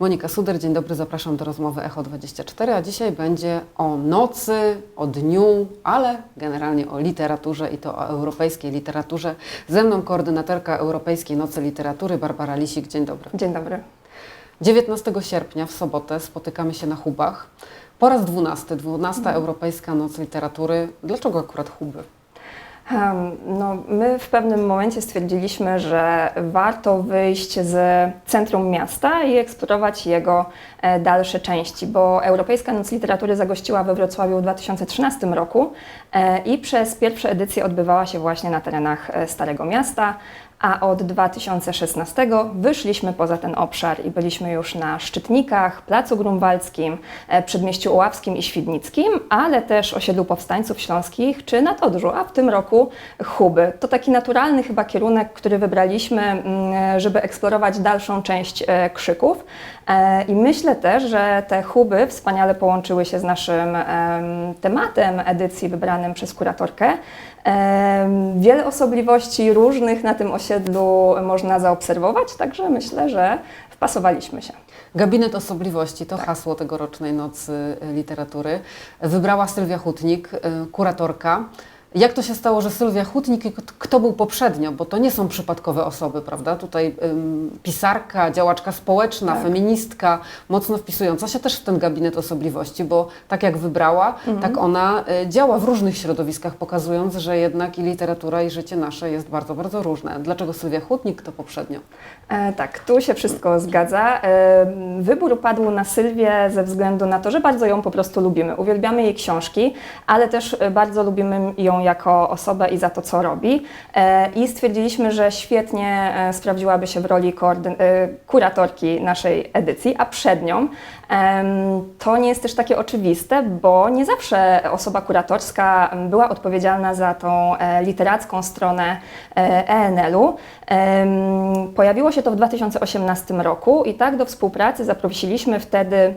Monika Suder, dzień dobry, zapraszam do rozmowy Echo 24, a dzisiaj będzie o nocy, o dniu, ale generalnie o literaturze i to o europejskiej literaturze. Ze mną koordynatorka Europejskiej Nocy Literatury Barbara Lisik, dzień dobry. Dzień dobry. 19 sierpnia w sobotę spotykamy się na Hubach. Po raz 12, 12 Mhm. Europejska Noc Literatury. Dlaczego akurat Huby? No, my w pewnym momencie stwierdziliśmy, że warto wyjść z centrum miasta i eksplorować jego e, dalsze części, bo Europejska Noc Literatury zagościła we Wrocławiu w 2013 roku e, i przez pierwsze edycje odbywała się właśnie na terenach e, Starego Miasta, a od 2016 wyszliśmy poza ten obszar i byliśmy już na Szczytnikach, Placu Grunwaldzkim, e, Przedmieściu Oławskim i Świdnickim, ale też osiedlu Powstańców Śląskich czy na Todrzu, a w tym roku Huby. To taki naturalny chyba kierunek, który wybraliśmy, mm, żeby eksplorować dalszą część e, Krzyków. E, I myślę też, że te Huby wspaniale połączyły się z naszym em, tematem edycji wybranym przez kuratorkę. Wiele osobliwości różnych na tym osiedlu można zaobserwować, także myślę, że wpasowaliśmy się. Gabinet Osobliwości Tak. to hasło tegorocznej Nocy Literatury. Wybrała Sylwia Hutnik, y, kuratorka. Jak to się stało, że Sylwia Hutnik i kto był poprzednio? Bo to nie są przypadkowe osoby, prawda? Tutaj ym, pisarka, działaczka społeczna, Tak. feministka, mocno wpisująca się też w ten gabinet osobliwości, bo tak jak wybrała, Mhm. tak ona y, działa w różnych środowiskach, pokazując, że jednak i literatura, i życie nasze jest bardzo, bardzo różne. Dlaczego Sylwia Hutnik, kto poprzednio? E, tak, tu się wszystko zgadza. E, wybór padł na Sylwię ze względu na to, że bardzo ją po prostu lubimy. Uwielbiamy jej książki, ale też e, bardzo lubimy ją jako osobę i za to, co robi. E, I stwierdziliśmy, że świetnie e, sprawdziłaby się w roli e, kuratorki naszej edycji, a przed nią to nie jest też takie oczywiste, bo nie zawsze osoba kuratorska była odpowiedzialna za tą literacką stronę ENL-u. Pojawiło się to w 2018 roku i tak do współpracy zaprosiliśmy wtedy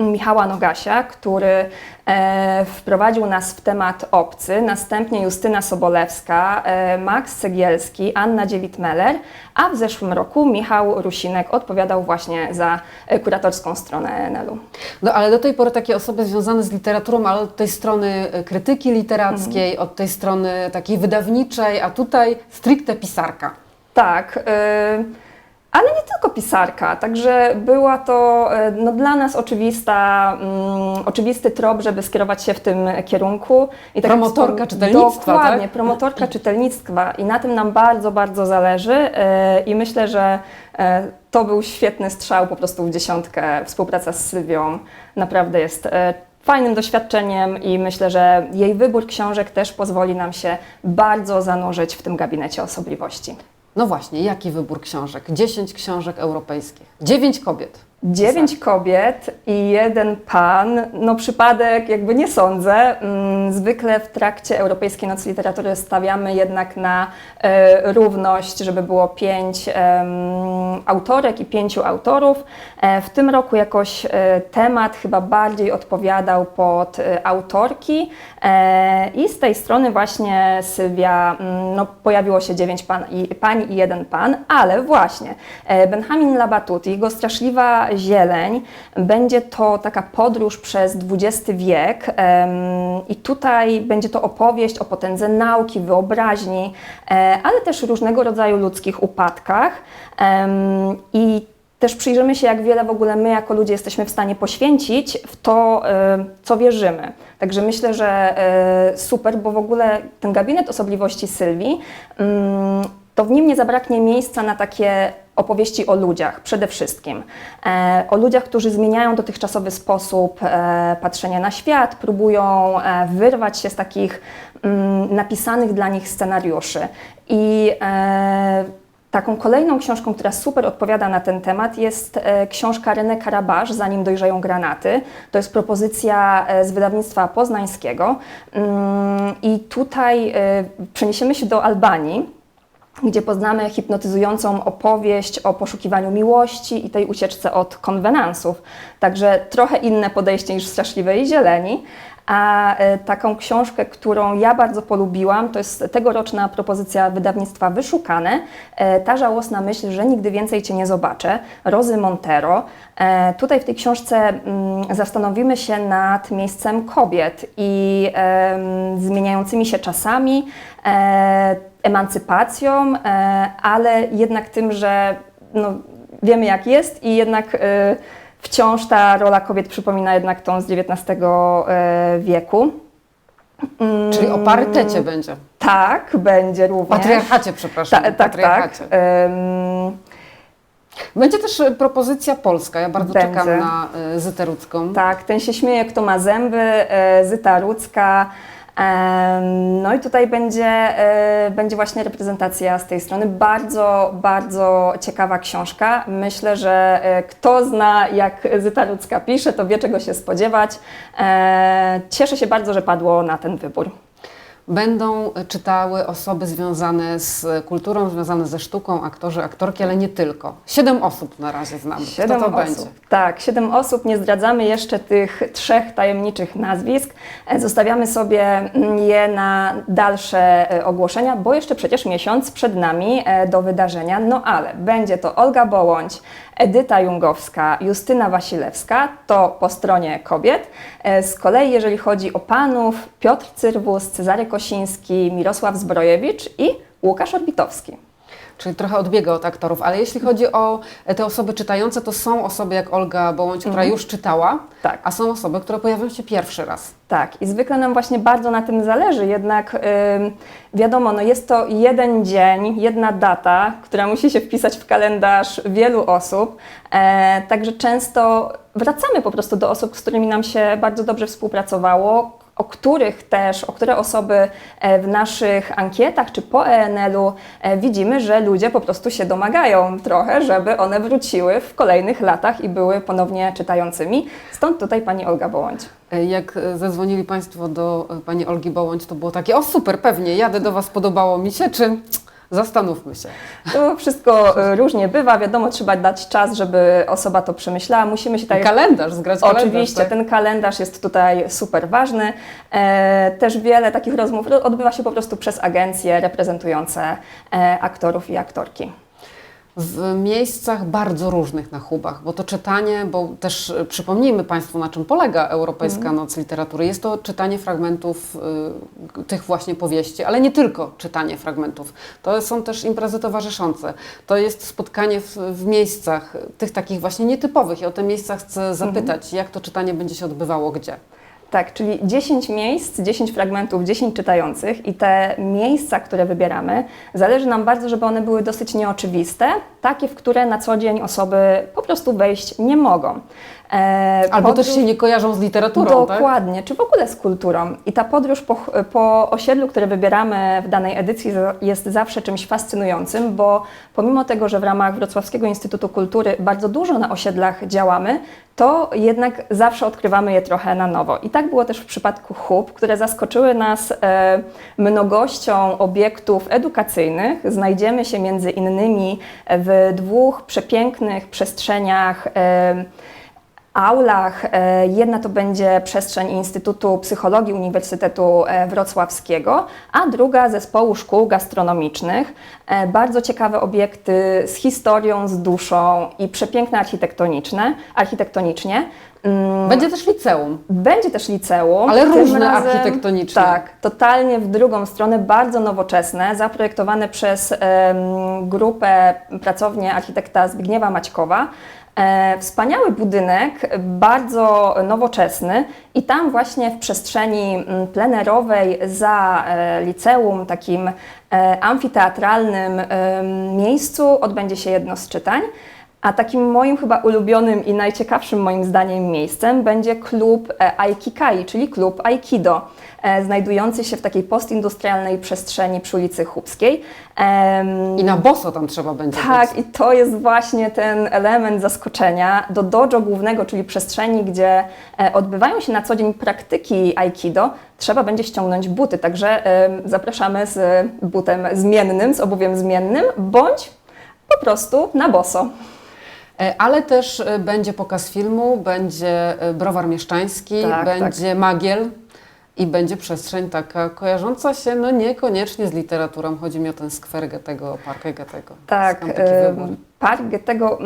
Michała Nogasia, który e, wprowadził nas w temat obcy, następnie Justyna Sobolewska, e, Max Cegielski, Anna Dziewit-Meller, a w zeszłym roku Michał Rusinek odpowiadał właśnie za e, kuratorską stronę ENL-u. No ale do tej pory takie osoby związane z literaturą, ale od tej strony e, krytyki literackiej, Mhm. od tej strony takiej wydawniczej, a tutaj stricte pisarka. Tak. y, ale nie tylko pisarka, także była to y, no, dla nas oczywista, mm, oczywisty trop, żeby skierować się w tym kierunku. I tak Promotorka czytelnictwa, Dokładnie, tak? promotorka czytelnictwa i na tym nam bardzo, bardzo zależy y, i myślę, że y, to był świetny strzał po prostu w dziesiątkę. Współpraca z Sylwią naprawdę jest fajnym doświadczeniem i myślę, że jej wybór książek też pozwoli nam się bardzo zanurzyć w tym gabinecie osobliwości. No właśnie, jaki wybór książek? 10 książek europejskich, 9 kobiet. Dziewięć kobiet i jeden pan. No przypadek jakby nie sądzę. Mm, Zwykle w trakcie Europejskiej Nocy Literatury stawiamy jednak na e, równość, żeby było pięć autorek i pięciu autorów. E, w tym roku jakoś e, temat chyba bardziej odpowiadał pod e, autorki e, i z tej strony właśnie Sylwia, mm, no pojawiło się dziewięć pan i, pań i jeden pan, ale właśnie e, Benjamin Labatut i jego straszliwa zieleń będzie to taka podróż przez XX wiek i tutaj będzie to opowieść o potędze nauki, wyobraźni, e, ale też różnego rodzaju ludzkich upadkach i też przyjrzymy się, jak wiele w ogóle my jako ludzie jesteśmy w stanie poświęcić w to, e, co wierzymy. Także myślę, że e, super, bo w ogóle ten gabinet osobliwości Sylwii, mm, to w nim nie zabraknie miejsca na takie opowieści o ludziach przede wszystkim. E, o ludziach, którzy zmieniają dotychczasowy sposób e, patrzenia na świat, próbują e, wyrwać się z takich mm, napisanych dla nich scenariuszy. I Taką kolejną książką, która super odpowiada na ten temat, jest książka René Karabasz, Zanim dojrzeją granaty. To jest propozycja z wydawnictwa poznańskiego. Mm, I tutaj przeniesiemy się do Albanii, gdzie poznamy hipnotyzującą opowieść o poszukiwaniu miłości i tej ucieczce od konwenansów. Także trochę inne podejście niż w Straszliwej Zieleni. A e, taką książkę, którą ja bardzo polubiłam, to jest tegoroczna propozycja wydawnictwa Wyszukane. E, Ta żałosna myśl, że nigdy więcej Cię nie zobaczę, Rozy Montero. E, Tutaj w tej książce mm, zastanowimy się nad miejscem kobiet i zmieniającymi się czasami, emancypacją, e, ale jednak tym, że no, wiemy jak jest i jednak e, wciąż ta rola kobiet przypomina jednak tą z XIX e, wieku. Mm, Czyli o parytecie będzie. Tak, będzie również. Patriarchacie, przepraszam. Ta, tak, tak. patriarchacie. Em, Będzie też propozycja polska. Ja bardzo Będzie. czekam na Zytę Rudzką. Tak, ten się śmieje, kto ma zęby, Zyta Rudzka. No i tutaj będzie, e, będzie właśnie reprezentacja z tej strony. Bardzo, bardzo ciekawa książka. Myślę, że e, kto zna, jak Zyta Rudzka pisze, to wie, czego się spodziewać. E, Cieszę się bardzo, że padło na ten wybór. Będą czytały osoby związane z kulturą, związane ze sztuką, aktorzy, aktorki, ale nie tylko. Siedem osób na razie znamy. Siedem Kto to osób. będzie? Tak, siedem osób. Nie zdradzamy jeszcze tych trzech tajemniczych nazwisk. E, Zostawiamy sobie mm, je na dalsze e, ogłoszenia, bo jeszcze przecież miesiąc przed nami e, do wydarzenia. No ale będzie to Olga Bołądź, Edyta Jungowska, Justyna Wasilewska, to po stronie kobiet. E, Z kolei jeżeli chodzi o panów, Piotr Cyrwus, Cezary Kosiński, Mirosław Zbrojewicz i Łukasz Orbitowski. Czyli trochę odbiega od aktorów, ale jeśli chodzi o e, te osoby czytające, to są osoby jak Olga Bołądź, która już czytała, Tak. a są osoby, które pojawią się pierwszy raz. Tak, i zwykle nam właśnie bardzo na tym zależy, jednak ym, wiadomo, no jest to jeden dzień, jedna data, która musi się wpisać w kalendarz wielu osób, e, także często wracamy po prostu do osób, z którymi nam się bardzo dobrze współpracowało, o których też, o które osoby e, w naszych ankietach czy po ENL-u e, widzimy, że ludzie po prostu się domagają trochę, żeby one wróciły w kolejnych latach i były ponownie czytającymi. Stąd tutaj pani Olga Bołądź. E, Jak zadzwonili Państwo do pani Olgi Bołądź, to było takie, o super, pewnie, jadę do Was, podobało mi się, czy zastanówmy się. To wszystko e, różnie bywa, wiadomo, trzeba dać czas, żeby osoba to przemyślała. Musimy się tutaj. Kalendarz, zgrać kalendarz. Oczywiście, tak? ten kalendarz jest tutaj super ważny. E, też wiele takich rozmów ro- odbywa się po prostu przez agencje reprezentujące e, aktorów i aktorki. W miejscach bardzo różnych na Hubach, bo to czytanie, bo też e, przypomnijmy Państwu, na czym polega Europejska Mhm. Noc Literatury. Jest to czytanie fragmentów y, tych właśnie powieści, ale nie tylko czytanie fragmentów. To są też imprezy towarzyszące. To jest spotkanie w, w miejscach, tych takich właśnie nietypowych. I o te miejsca chcę zapytać, jak to czytanie będzie się odbywało, gdzie? Tak, czyli 10 miejsc, 10 fragmentów, 10 czytających i te miejsca, które wybieramy, zależy nam bardzo, żeby one były dosyć nieoczywiste, takie, w które na co dzień osoby po prostu wejść nie mogą. E, Albo podróż- też się nie kojarzą z literaturą, tak? Dokładnie, czy w ogóle z kulturą. I ta podróż po, po osiedlu, które wybieramy w danej edycji, jest zawsze czymś fascynującym, bo pomimo tego, że w ramach Wrocławskiego Instytutu Kultury bardzo dużo na osiedlach działamy, to jednak zawsze odkrywamy je trochę na nowo. I tak było też w przypadku hub, które zaskoczyły nas e, mnogością obiektów edukacyjnych. Znajdziemy się między innymi w dwóch przepięknych przestrzeniach. Aulach. E, Jedna to będzie przestrzeń Instytutu Psychologii Uniwersytetu e, Wrocławskiego, a druga zespołu szkół gastronomicznych. E, Bardzo ciekawe obiekty z historią, z duszą i przepiękne architektoniczne, architektonicznie. Mm, Będzie też liceum. będzie też liceum. Ale różne architektonicznie. Tak, totalnie w drugą stronę, bardzo nowoczesne, zaprojektowane przez em, grupę, pracownię architekta Zbigniewa Maćkowa. E, wspaniały budynek, bardzo nowoczesny i tam właśnie w przestrzeni mm, plenerowej za e, liceum, takim e, amfiteatralnym miejscu odbędzie się jedno z czytań. A takim moim chyba ulubionym i najciekawszym moim zdaniem miejscem będzie klub e, Aikikai, czyli klub Aikido, e, znajdujący się w takiej postindustrialnej przestrzeni przy ulicy Chubskiej. I na boso tam trzeba będzie tak, być. i to jest właśnie ten element zaskoczenia. Do dojo głównego, czyli przestrzeni, gdzie e, odbywają się na co dzień praktyki aikido, trzeba będzie ściągnąć buty. Także zapraszamy z butem zmiennym, z obuwiem zmiennym, bądź po prostu na boso. E, Ale też e, będzie pokaz filmu, będzie e, browar mieszczański, Tak, będzie magiel. i będzie przestrzeń taka kojarząca się no niekoniecznie z literaturą. Chodzi mi o ten skwer Goethego, parkę Goethego. Tak, taki em, wybór? park Goethego.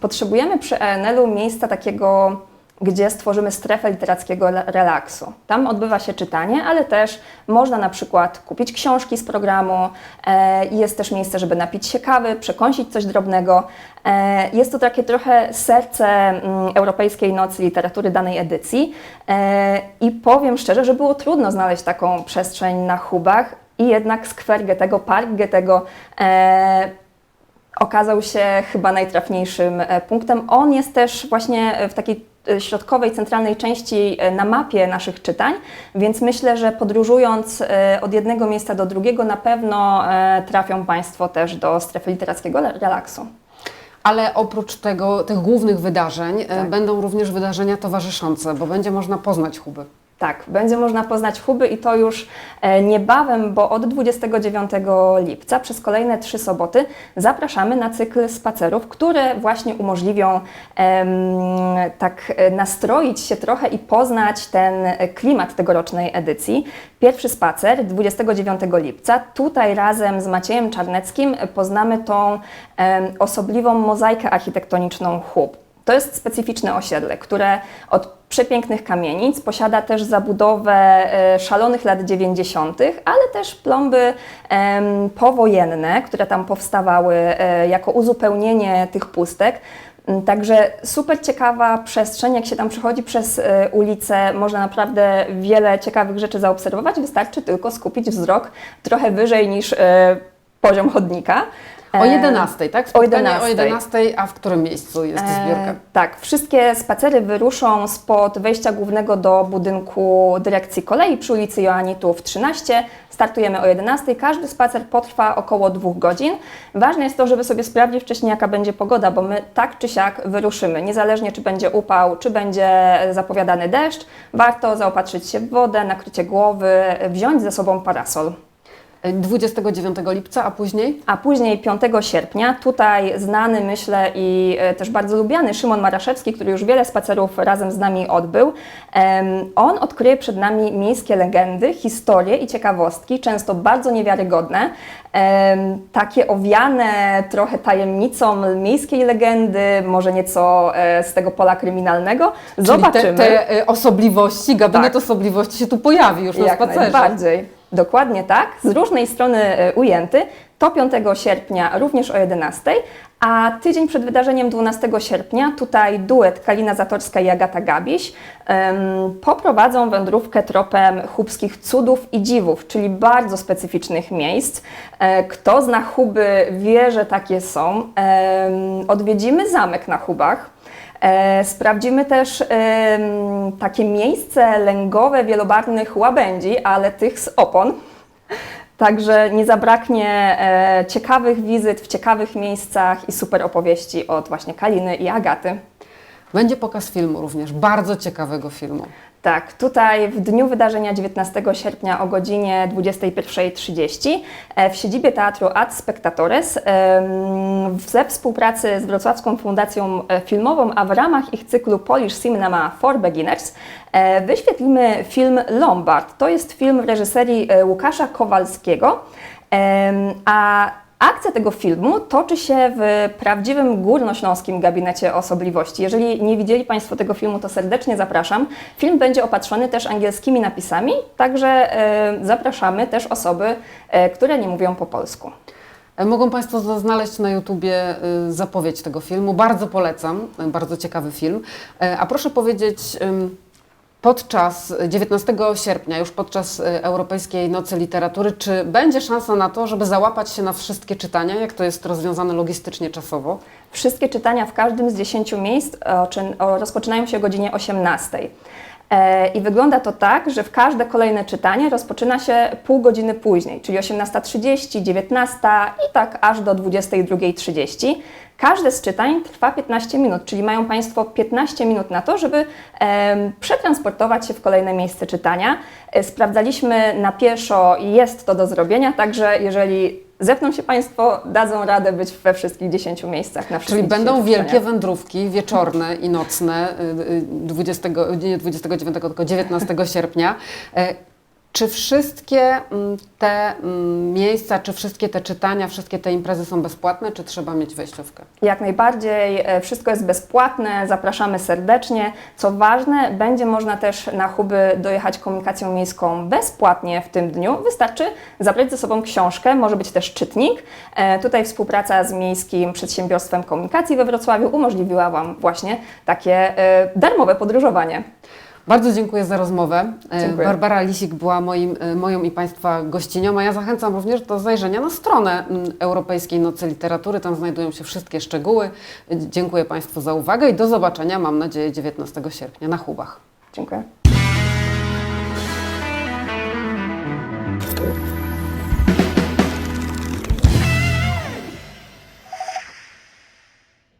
Potrzebujemy przy ENL-u miejsca takiego, gdzie stworzymy strefę literackiego re- relaksu. Tam odbywa się czytanie, ale też można na przykład kupić książki z programu. E, jest też miejsce, żeby napić się kawy, przekąsić coś drobnego. E, jest to takie trochę serce mm, Europejskiej Nocy Literatury danej edycji. E, I powiem szczerze, że było trudno znaleźć taką przestrzeń na hubach. I jednak skwer Goethego, park Goethego okazał się chyba najtrafniejszym punktem. On jest też właśnie w takiej środkowej, centralnej części e, na mapie naszych czytań, więc myślę, że podróżując e, od jednego miejsca do drugiego na pewno trafią Państwo też do strefy literackiego relaksu. Ale oprócz tego, tych głównych wydarzeń Tak. będą również wydarzenia towarzyszące, bo będzie można poznać huby. Tak, będzie można poznać huby i to już e, niebawem, bo od 29 lipca przez kolejne trzy soboty zapraszamy na cykl spacerów, które właśnie umożliwią em, tak e, nastroić się trochę i poznać ten klimat tegorocznej edycji. Pierwszy spacer 29 lipca. Tutaj razem z Maciejem Czarneckim poznamy tą em, osobliwą mozaikę architektoniczną hub. To jest specyficzne osiedle, które od przepięknych kamienic posiada też zabudowę e, szalonych lat 90., ale też plomby powojenne, które tam powstawały e, jako uzupełnienie tych pustek. Mm, Także super ciekawa przestrzeń, jak się tam przechodzi przez e, ulicę, można naprawdę wiele ciekawych rzeczy zaobserwować, wystarczy tylko skupić wzrok trochę wyżej niż poziom chodnika. O E, 11, tak? o Spotkanie 11. o 11, a w którym miejscu jest zbiórka? E, tak, wszystkie spacery wyruszą spod wejścia głównego do budynku dyrekcji kolei przy ulicy Joannitów 13. Startujemy o 11. Każdy spacer potrwa około dwóch godzin. Ważne jest to, żeby sobie sprawdzić wcześniej, jaka będzie pogoda, bo my tak czy siak wyruszymy. Niezależnie, czy będzie upał, czy będzie zapowiadany deszcz, warto zaopatrzyć się w wodę, nakrycie głowy, wziąć ze sobą parasol. E, 29 lipca, a później? A później 5 sierpnia tutaj znany, myślę, i e, też bardzo lubiany Szymon Maraszewski, który już wiele spacerów razem z nami odbył, on odkryje przed nami miejskie legendy, historie i ciekawostki, często bardzo niewiarygodne, takie owiane trochę tajemnicą miejskiej legendy, może nieco e, z tego pola kryminalnego. Zobaczymy. Czyli te, te e, osobliwości, gabinet Tak. osobliwości się tu pojawi już na Jak spacerze. najbardziej. Dokładnie tak, z różnej strony e, ujęty. To 5 sierpnia również o 11, a tydzień przed wydarzeniem 12 sierpnia tutaj duet Kalina Zatorska i Agata Gabiś em, poprowadzą wędrówkę tropem chubskich cudów i dziwów, czyli bardzo specyficznych miejsc. E, Kto zna Huby wie, że takie są. Odwiedzimy zamek na Hubach. E, sprawdzimy też takie miejsce lęgowe wielobarwnych łabędzi, ale tych z opon. Także nie zabraknie e, ciekawych wizyt w ciekawych miejscach i super opowieści od właśnie Kaliny i Agaty. Będzie pokaz filmu również, bardzo ciekawego filmu. Tak, tutaj w dniu wydarzenia 19 sierpnia o godzinie 21.30 e, w siedzibie Teatru Ad Spectatores ze współpracy z Wrocławską Fundacją e, Filmową, a w ramach ich cyklu Polish Cinema for Beginners e, wyświetlimy film Lombard. To jest film w reżyserii Łukasza Kowalskiego, a Akcja tego filmu toczy się w prawdziwym górnośląskim gabinecie osobliwości. Jeżeli nie widzieli Państwo tego filmu, to serdecznie zapraszam. Film będzie opatrzony też angielskimi napisami, także e, zapraszamy też osoby, e, które nie mówią po polsku. E, Mogą Państwo znaleźć na YouTubie y, zapowiedź tego filmu. Bardzo polecam, bardzo ciekawy film. A proszę powiedzieć, podczas 19 sierpnia, już podczas y, Europejskiej Nocy Literatury, czy będzie szansa na to, żeby załapać się na wszystkie czytania, jak to jest rozwiązane logistycznie, czasowo? Wszystkie czytania w każdym z 10 miejsc o, rozpoczynają się o godzinie 18. E, I wygląda to tak, że w każde kolejne czytanie rozpoczyna się pół godziny później, czyli 18.30, 19 i tak aż do 22.30. Każde z czytań trwa 15 minut, czyli mają Państwo 15 minut na to, żeby em, przetransportować się w kolejne miejsce czytania. E, Sprawdzaliśmy na pieszo i jest to do zrobienia, także jeżeli zepną się Państwo, dadzą radę być we wszystkich 10 miejscach na Czyli będą 10 wielkie wędrówki wieczorne i nocne y, y, 20, nie 29, tylko 19 sierpnia. Czy wszystkie mm, te mm, miejsca, czy wszystkie te czytania, wszystkie te imprezy są bezpłatne, czy trzeba mieć wejściówkę? Jak najbardziej, e, wszystko jest bezpłatne, zapraszamy serdecznie. Co ważne, będzie można też na huby dojechać komunikacją miejską bezpłatnie w tym dniu. Wystarczy zabrać ze sobą książkę, może być też czytnik. E, Tutaj współpraca z Miejskim Przedsiębiorstwem Komunikacji we Wrocławiu umożliwiła Wam właśnie takie e, darmowe podróżowanie. Bardzo dziękuję za rozmowę. E, Dziękuję. Barbara Lisik była moim, e, moją i Państwa gościnią, a ja zachęcam również do zajrzenia na stronę mm, Europejskiej Nocy Literatury. Tam znajdują się wszystkie szczegóły. Dziękuję Państwu za uwagę i do zobaczenia, mam nadzieję, 19 sierpnia na Hubach. Dziękuję.